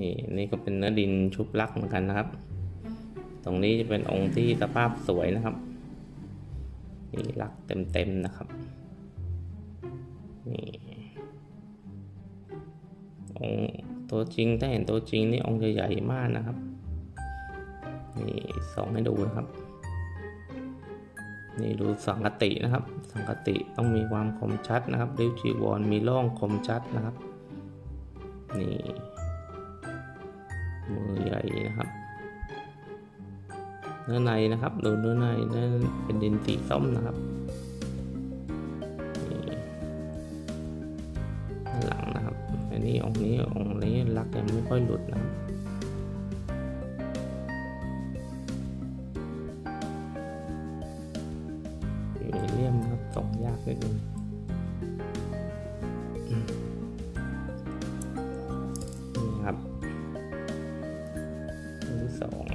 นี่นี่ก็เป็นเนื้อดินชุบลักเหมือนกันนะครับ ตรงนี้จะเป็นองค์ที่สภาพสวยนะครับนี่ลักเต็มๆนะครับนี่องค์ตัวจริงถ้าเห็นตัวจริงนี่องค์ใหญ่มากนะครับนี่สองให้ดูนะครับ นี่ดูสังกตินะครับ สังกติต้องมีความคมชัดนะครับริ้วจีวรมีร่องคมชัดนะครับ นี่ มือใหญ่นะครับ เนื้อในนะครับดูเนื้อในเนื้อเป็นดินสีส้มนะครับด้านหลังนะครับอันนี้องค์นี้องค์นี้ลักยังไม่ค่อยหลุดนะครับมีเลี่ยมนะครับส่องยากนิดนึง นี่